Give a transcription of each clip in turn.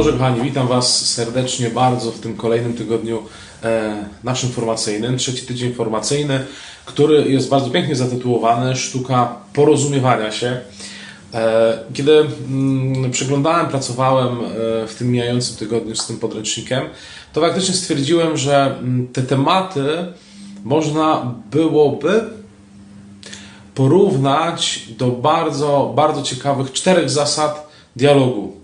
Boże, kochani, witam Was serdecznie bardzo w tym kolejnym tygodniu e, naszym formacyjnym. Trzeci tydzień formacyjny, który jest bardzo pięknie zatytułowany Sztuka porozumiewania się. E, kiedy mm, przeglądałem, pracowałem e, w tym mijającym tygodniu z tym podręcznikiem, to faktycznie stwierdziłem, że mm, te tematy można byłoby porównać do bardzo, bardzo ciekawych czterech zasad dialogu.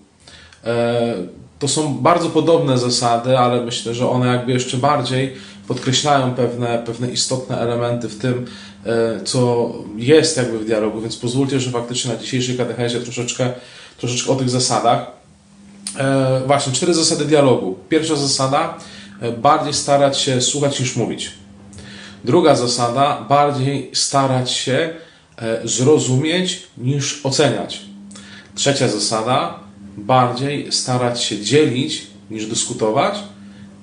E, To są bardzo podobne zasady, ale myślę, że one jakby jeszcze bardziej podkreślają pewne, pewne istotne elementy w tym, e, co jest jakby w dialogu, więc pozwólcie, że faktycznie na dzisiejszej katechezie troszeczkę, troszeczkę o tych zasadach. E, Właśnie, cztery zasady dialogu. Pierwsza zasada, bardziej starać się słuchać niż mówić. Druga zasada, bardziej starać się zrozumieć niż oceniać. Trzecia zasada, bardziej starać się dzielić niż dyskutować.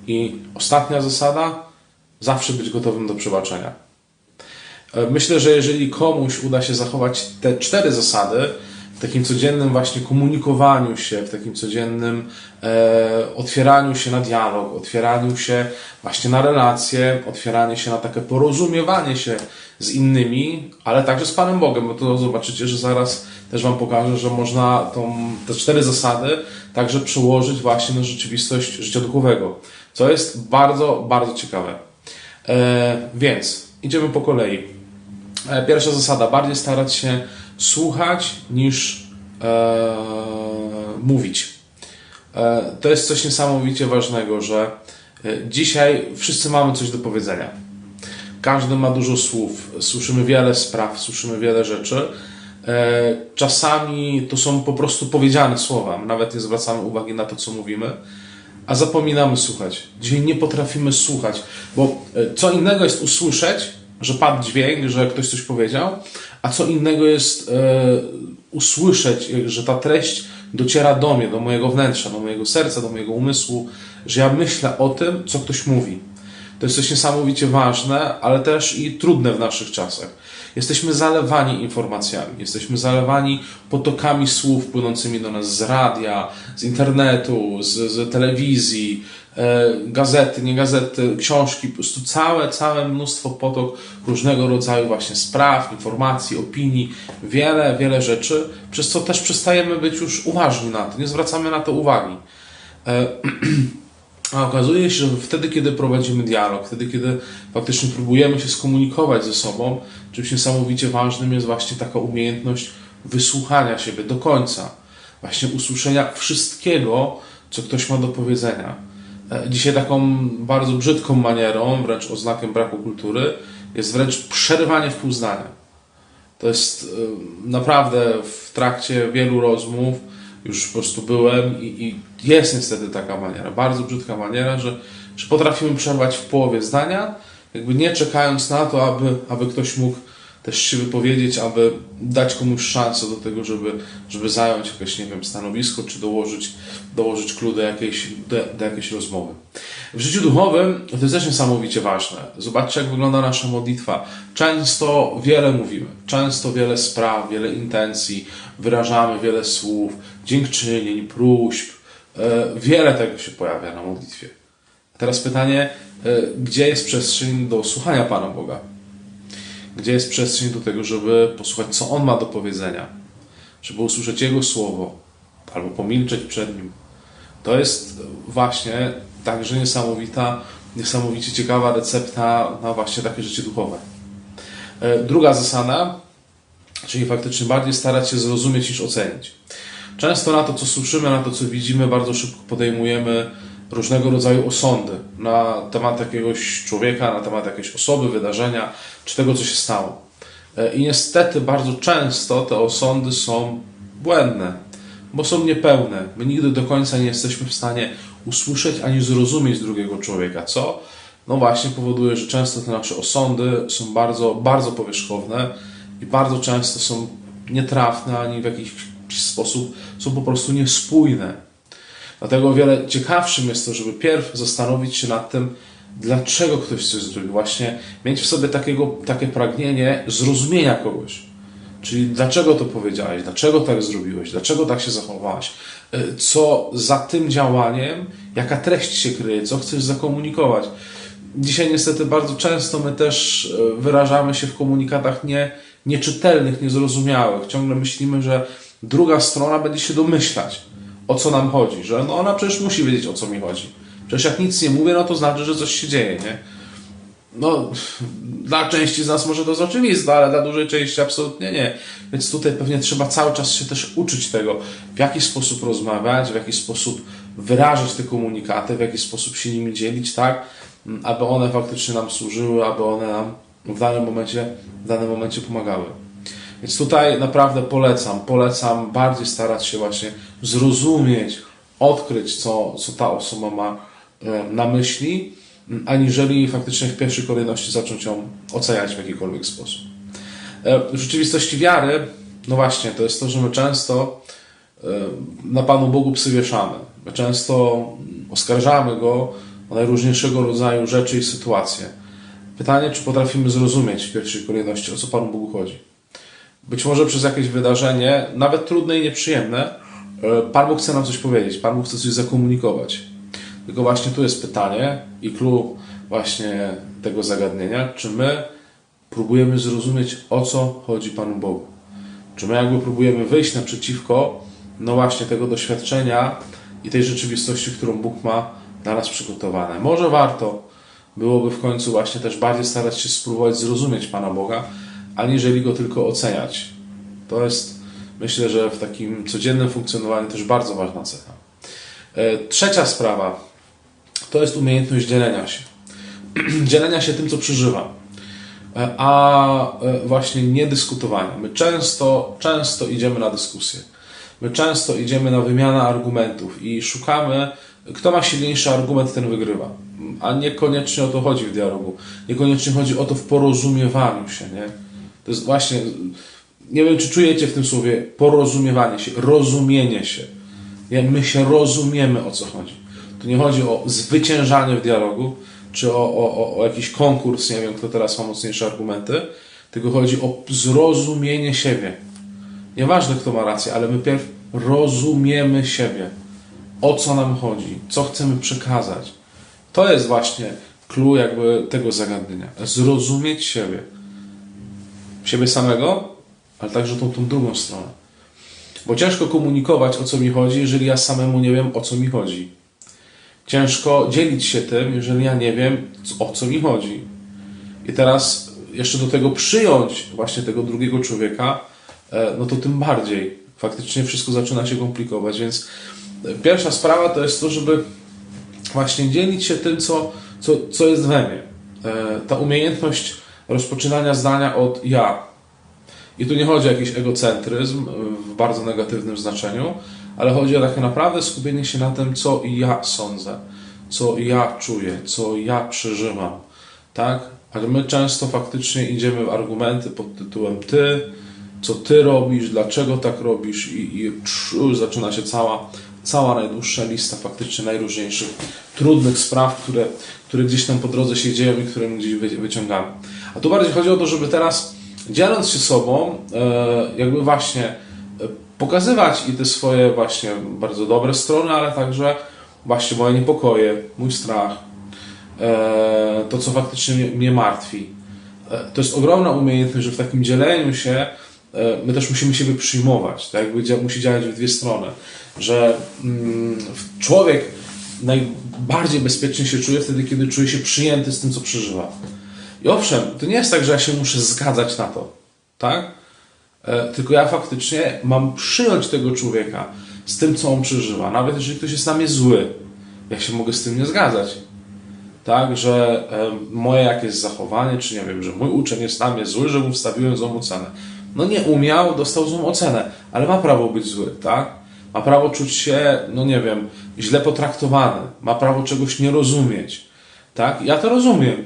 I ostatnia zasada, zawsze być gotowym do przebaczenia. E, Myślę, że jeżeli komuś uda się zachować te cztery zasady takim codziennym właśnie komunikowaniu się, w takim codziennym e, otwieraniu się na dialog, otwieraniu się właśnie na relacje, otwieranie się na takie porozumiewanie się z innymi, ale także z Panem Bogiem, bo to zobaczycie, że zaraz też Wam pokażę, że można tą, te cztery zasady także przełożyć właśnie na rzeczywistość życia duchowego, co jest bardzo, bardzo ciekawe. E, więc idziemy po kolei. E, Pierwsza zasada, bardziej starać się słuchać niż e, mówić. E, to jest coś niesamowicie ważnego, że e, dzisiaj wszyscy mamy coś do powiedzenia. Każdy ma dużo słów, słyszymy wiele spraw, słyszymy wiele rzeczy. E, Czasami to są po prostu powiedziane słowa, nawet nie zwracamy uwagi na to, co mówimy, a zapominamy słuchać. Dzisiaj nie potrafimy słuchać, bo e, co innego jest usłyszeć, że padł dźwięk, że ktoś coś powiedział, a co innego jest e, usłyszeć, że ta treść dociera do mnie, do mojego wnętrza, do mojego serca, do mojego umysłu, że ja myślę o tym, co ktoś mówi. To jest coś niesamowicie ważne, ale też i trudne w naszych czasach. Jesteśmy zalewani informacjami, jesteśmy zalewani potokami słów płynącymi do nas z radia, z internetu, z, z telewizji, e, gazety, nie gazety, książki, po prostu całe, całe mnóstwo potok różnego rodzaju właśnie spraw, informacji, opinii, wiele, wiele rzeczy, przez co też przestajemy być już uważni na to, nie zwracamy na to uwagi. A okazuje się, że wtedy, kiedy prowadzimy dialog, wtedy, kiedy faktycznie próbujemy się skomunikować ze sobą, czymś niesamowicie ważnym jest właśnie taka umiejętność wysłuchania siebie do końca. Właśnie usłyszenia wszystkiego, co ktoś ma do powiedzenia. E, Dzisiaj taką bardzo brzydką manierą, wręcz oznakiem braku kultury, jest wręcz przerywanie w pół zdania. To jest e, naprawdę w trakcie wielu rozmów, już po prostu byłem i, i jest niestety taka maniera, bardzo brzydka maniera, że, że potrafimy przerwać w połowie zdania, jakby nie czekając na to, aby, aby ktoś mógł też się wypowiedzieć, aby dać komuś szansę do tego, żeby, żeby zająć jakieś, nie wiem, stanowisko, czy dołożyć, dołożyć clue do jakiejś, do, do jakiejś rozmowy. W życiu duchowym to jest też niesamowicie ważne. Zobaczcie, jak wygląda nasza modlitwa. Często wiele mówimy, często wiele spraw, wiele intencji, wyrażamy wiele słów, dziękczynień, próśb. E, Wiele tego się pojawia na modlitwie. Teraz pytanie, e, gdzie jest przestrzeń do słuchania Pana Boga? Gdzie jest przestrzeń do tego, żeby posłuchać, co On ma do powiedzenia? Żeby usłyszeć Jego słowo, albo pomilczeć przed Nim. To jest właśnie także niesamowita, niesamowicie ciekawa recepta na właśnie takie życie duchowe. E, Druga zasada, czyli faktycznie bardziej starać się zrozumieć niż ocenić. Często na to, co słyszymy, na to, co widzimy, bardzo szybko podejmujemy różnego rodzaju osądy na temat jakiegoś człowieka, na temat jakiejś osoby, wydarzenia, czy tego, co się stało. E, I niestety bardzo często te osądy są błędne, bo są niepełne. My nigdy do końca nie jesteśmy w stanie usłyszeć ani zrozumieć drugiego człowieka, co no właśnie powoduje, że często te nasze osądy są bardzo, bardzo powierzchowne i bardzo często są nietrafne, ani w jakiś sposób są po prostu niespójne. Dlatego o wiele ciekawszym jest to, żeby pierw zastanowić się nad tym, dlaczego ktoś coś zrobił. Właśnie mieć w sobie takiego, takie pragnienie zrozumienia kogoś. Czyli dlaczego to powiedziałeś, dlaczego tak zrobiłeś, dlaczego tak się zachowałeś, y, co za tym działaniem, jaka treść się kryje, co chcesz zakomunikować. Dzisiaj niestety bardzo często my też y, wyrażamy się w komunikatach nie, nieczytelnych, niezrozumiałych. Ciągle myślimy, że druga strona będzie się domyślać, o co nam chodzi, że no ona przecież musi wiedzieć, o co mi chodzi. Przecież jak nic nie mówię, no to znaczy, że coś się dzieje, nie? No, dla części z nas może to jest oczywiste, ale dla dużej części absolutnie nie. Więc tutaj pewnie trzeba cały czas się też uczyć tego, w jaki sposób rozmawiać, w jaki sposób wyrażać te komunikaty, w jaki sposób się nimi dzielić, tak, aby one faktycznie nam służyły, aby one nam w danym momencie, w danym momencie pomagały. Więc tutaj naprawdę polecam, polecam bardziej starać się właśnie zrozumieć, odkryć, co, co ta osoba ma e, na myśli, aniżeli faktycznie w pierwszej kolejności zacząć ją oceniać w jakikolwiek sposób. E, W rzeczywistości wiary, no właśnie, to jest to, że my często e, na Panu Bogu psy wieszamy. My często oskarżamy Go o najróżniejszego rodzaju rzeczy i sytuacje. Pytanie, czy potrafimy zrozumieć w pierwszej kolejności, o co Panu Bogu chodzi. Być może przez jakieś wydarzenie, nawet trudne i nieprzyjemne, e, Pan Bóg chce nam coś powiedzieć, Pan Bóg chce coś zakomunikować. Tylko właśnie tu jest pytanie i clue właśnie tego zagadnienia, czy my próbujemy zrozumieć, o co chodzi Panu Bogu. Czy my jakby próbujemy wyjść naprzeciwko, no właśnie tego doświadczenia i tej rzeczywistości, którą Bóg ma dla nas przygotowane. Może warto byłoby w końcu właśnie też bardziej starać się spróbować zrozumieć Pana Boga, aniżeli Go tylko oceniać. To jest, myślę, że w takim codziennym funkcjonowaniu też bardzo ważna cecha. E, Trzecia sprawa to jest umiejętność dzielenia się. dzielenia się tym, co przeżywam E, a e, właśnie nie dyskutowania. My często, często idziemy na dyskusję. My często idziemy na wymianę argumentów i szukamy, kto ma silniejszy argument, ten wygrywa. A niekoniecznie o to chodzi w dialogu. Niekoniecznie chodzi o to w porozumiewaniu się, nie? To jest właśnie, nie wiem, czy czujecie w tym słowie porozumiewanie się, rozumienie się. My się rozumiemy, o co chodzi. Tu nie chodzi o zwyciężanie w dialogu, czy o, o, o- o jakiś konkurs, nie wiem, kto teraz ma mocniejsze argumenty, tylko chodzi o zrozumienie siebie. Nieważne, kto ma rację, ale my pierw rozumiemy siebie. O co nam chodzi, co chcemy przekazać. To jest właśnie clue jakby tego zagadnienia. Zrozumieć siebie. Siebie samego, ale także tą, tą drugą stronę. Bo ciężko komunikować, o co mi chodzi, jeżeli ja samemu nie wiem, o co mi chodzi. Ciężko dzielić się tym, jeżeli ja nie wiem, o co mi chodzi. I teraz jeszcze do tego przyjąć właśnie tego drugiego człowieka, e, no to tym bardziej faktycznie wszystko zaczyna się komplikować. Więc e, pierwsza sprawa to jest to, żeby właśnie dzielić się tym, co, co, co jest we mnie. E, Ta umiejętność rozpoczynania zdania od ja. I tu nie chodzi o jakiś egocentryzm w bardzo negatywnym znaczeniu, ale chodzi o takie naprawdę skupienie się na tym, co ja sądzę, co ja czuję, co ja przeżywam. Tak? Ale my często faktycznie idziemy w argumenty pod tytułem ty, co ty robisz, dlaczego tak robisz i, i zaczyna się cała, cała najdłuższa lista faktycznie najróżniejszych trudnych spraw, które, które gdzieś tam po drodze się dzieją i które gdzieś wy- wyciągamy. A tu bardziej chodzi o to, żeby teraz dzieląc się sobą, e, jakby właśnie e, pokazywać i te swoje właśnie bardzo dobre strony, ale także właśnie moje niepokoje, mój strach, e, to co faktycznie mnie, martwi. To jest ogromna umiejętność, że w takim dzieleniu się my też musimy siebie przyjmować. Tak jakby dzia- musi działać w dwie strony. Że mm, człowiek najbardziej bezpiecznie się czuje wtedy, kiedy czuje się przyjęty z tym, co przeżywa. I owszem, to nie jest tak, że ja się muszę zgadzać na to, tak? E, Tylko ja faktycznie mam przyjąć tego człowieka z tym, co on przeżywa. Nawet jeżeli ktoś jest na mnie zły, ja się mogę z tym nie zgadzać. Tak, że e, moje jakieś zachowanie, czy nie wiem, że mój uczeń jest na mnie zły, że mu wstawiłem złą ocenę. No nie umiał, dostał złą ocenę, ale ma prawo być zły, tak? Ma prawo czuć się, no nie wiem, źle potraktowany, ma prawo czegoś nie rozumieć, tak? Ja to rozumiem,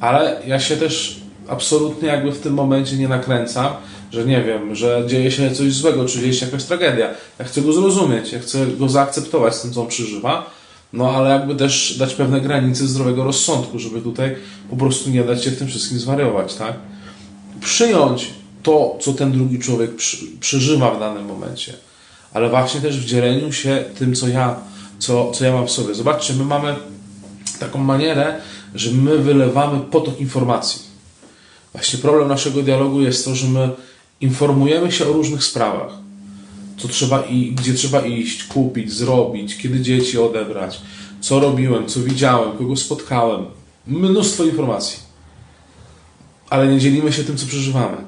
ale ja się też absolutnie jakby w tym momencie nie nakręcam, że nie wiem, że dzieje się coś złego, czy dzieje się jakaś tragedia. Ja chcę go zrozumieć, ja chcę go zaakceptować z tym, co on przeżywa, no ale jakby też dać pewne granice zdrowego rozsądku, żeby tutaj po prostu nie dać się w tym wszystkim zwariować, tak? Przyjąć to, co ten drugi człowiek przeżywa w danym momencie, ale właśnie też w dzieleniu się tym, co ja, co, co ja mam w sobie. Zobaczcie, my mamy taką manierę, że my wylewamy potok informacji. Właśnie problem naszego dialogu jest to, że my informujemy się o różnych sprawach. Co trzeba i gdzie trzeba iść, kupić, zrobić, kiedy dzieci odebrać, co robiłem, co widziałem, kogo spotkałem. Mnóstwo informacji. Ale nie dzielimy się tym, co przeżywamy.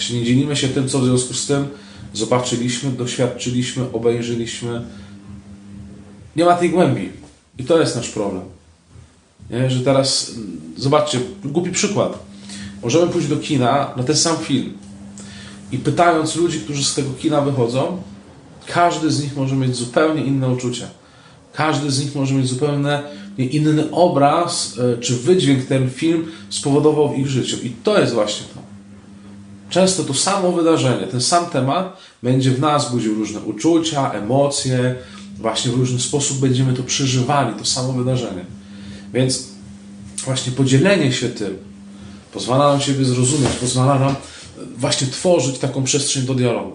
Właśnie nie dzielimy się tym, co w związku z tym zobaczyliśmy, doświadczyliśmy, obejrzyliśmy. Nie ma tej głębi. I to jest nasz problem. Nie? Że teraz, mm, zobaczcie, głupi przykład. Możemy pójść do kina na ten sam film i pytając ludzi, którzy z tego kina wychodzą, każdy z nich może mieć zupełnie inne uczucia. Każdy z nich może mieć zupełnie inny obraz, e, czy wydźwięk ten film spowodował w ich życiu. I to jest właśnie to. Często to samo wydarzenie, ten sam temat będzie w nas budził różne uczucia, emocje, właśnie w różny sposób będziemy to przeżywali, to samo wydarzenie. Więc właśnie podzielenie się tym pozwala nam siebie zrozumieć, pozwala nam właśnie tworzyć taką przestrzeń do dialogu.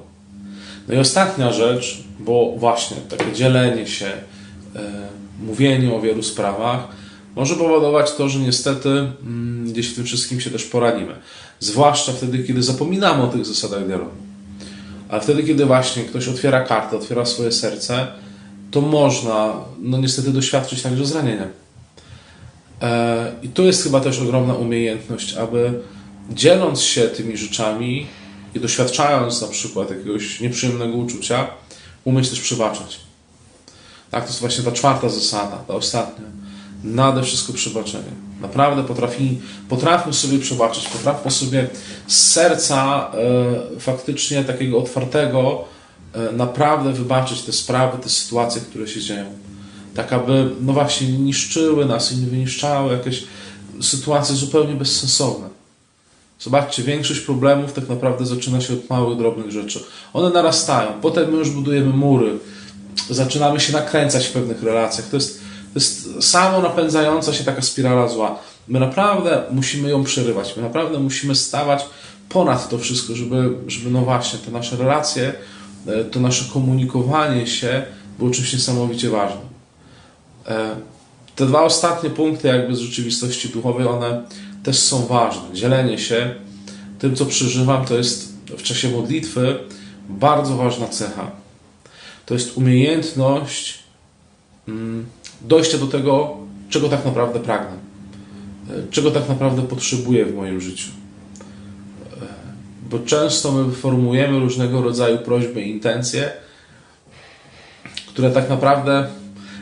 No i ostatnia rzecz, bo właśnie takie dzielenie się, e, mówienie o wielu sprawach może powodować to, że niestety mm, gdzieś w tym wszystkim się też poranimy. Zwłaszcza wtedy, kiedy zapominamy o tych zasadach dialogu. Ale wtedy, kiedy właśnie ktoś otwiera kartę, otwiera swoje serce, to można, no niestety, doświadczyć także zranienia. E, I tu jest chyba też ogromna umiejętność, aby dzieląc się tymi rzeczami i doświadczając na przykład jakiegoś nieprzyjemnego uczucia, umieć też przebaczać. Tak, to jest właśnie ta czwarta zasada, ta ostatnia. Nade wszystko przebaczenie. Naprawdę potrafi, sobie przebaczyć, potrafmy sobie z serca e, faktycznie takiego otwartego e, naprawdę wybaczyć te sprawy, te sytuacje, które się dzieją. Tak, aby no właśnie nie niszczyły nas i nie wyniszczały jakieś sytuacje zupełnie bezsensowne. Zobaczcie, większość problemów tak naprawdę zaczyna się od małych, drobnych rzeczy. One narastają, potem my już budujemy mury, zaczynamy się nakręcać w pewnych relacjach. To jest, to jest samo napędzająca się taka spirala zła. My naprawdę musimy ją przerywać, my naprawdę musimy stawać ponad to wszystko, żeby, żeby no właśnie, te nasze relacje, e, to nasze komunikowanie się było czymś niesamowicie ważnym. E, Te dwa ostatnie punkty jakby z rzeczywistości duchowej, one też są ważne. Dzielenie się tym, co przeżywam, to jest w czasie modlitwy bardzo ważna cecha. To jest umiejętność dojścia do tego, czego tak naprawdę pragnę, e, czego tak naprawdę potrzebuję w moim życiu. E, Bo często my formujemy różnego rodzaju prośby intencje, które tak naprawdę,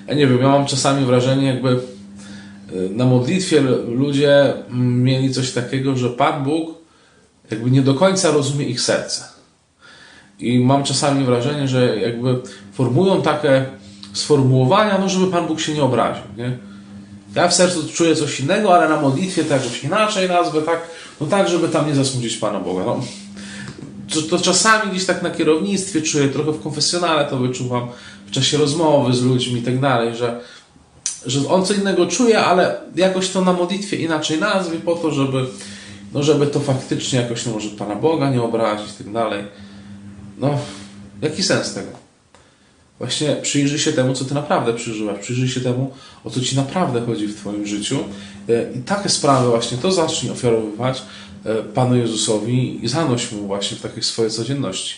ja nie wiem, ja mam czasami wrażenie, jakby e, na modlitwie ludzie mieli coś takiego, że Pan Bóg jakby nie do końca rozumie ich serce. I mam czasami wrażenie, że jakby formują takie sformułowania, no żeby Pan Bóg się nie obraził. Nie? Ja w sercu czuję coś innego, ale na modlitwie to jakoś inaczej nazwę, tak, no tak, żeby tam nie zasmucić Pana Boga. No, to, to czasami gdzieś tak na kierownictwie czuję, trochę w konfesjonale to wyczuwam, w czasie rozmowy z ludźmi i tak dalej, że, że on co innego czuje, ale jakoś to na modlitwie inaczej nazwie po to, żeby, no żeby to faktycznie jakoś, no może Pana Boga nie obrazić i tak dalej. No, jaki sens tego? Właśnie przyjrzyj się temu, co ty naprawdę przeżywasz. Przyjrzyj się temu, o co ci naprawdę chodzi w twoim życiu. E, I takie sprawy właśnie to zacznij ofiarowywać e, Panu Jezusowi i zanoś Mu właśnie w takiej swojej codzienności.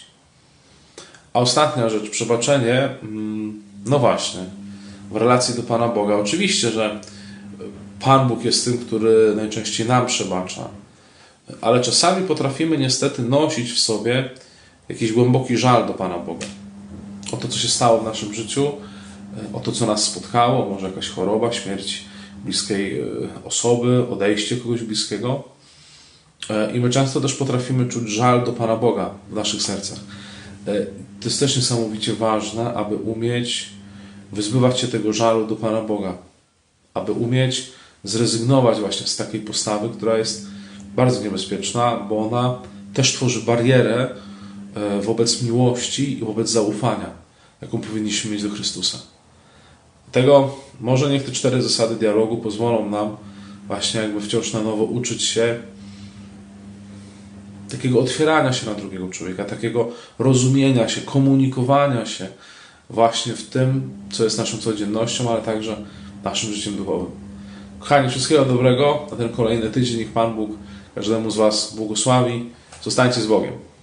A ostatnia rzecz, przebaczenie, mm, no właśnie, w relacji do Pana Boga. Oczywiście, że Pan Bóg jest tym, który najczęściej nam przebacza, ale czasami potrafimy niestety nosić w sobie jakiś głęboki żal do Pana Boga. O to, co się stało w naszym życiu, o to, co nas spotkało, może jakaś choroba, śmierć bliskiej e, osoby, odejście kogoś bliskiego. E, I my często też potrafimy czuć żal do Pana Boga w naszych sercach. E, To jest też niesamowicie ważne, aby umieć wyzbywać się tego żalu do Pana Boga. Aby umieć zrezygnować właśnie z takiej postawy, która jest bardzo niebezpieczna, bo ona też tworzy barierę e, wobec miłości i wobec zaufania, jaką powinniśmy mieć do Chrystusa. Tego może niech te cztery zasady dialogu pozwolą nam właśnie jakby wciąż na nowo uczyć się takiego otwierania się na drugiego człowieka, takiego rozumienia się, komunikowania się właśnie w tym, co jest naszą codziennością, ale także naszym życiem duchowym. Kochani, wszystkiego dobrego na ten kolejny tydzień. Niech Pan Bóg każdemu z Was błogosławi. Zostańcie z Bogiem.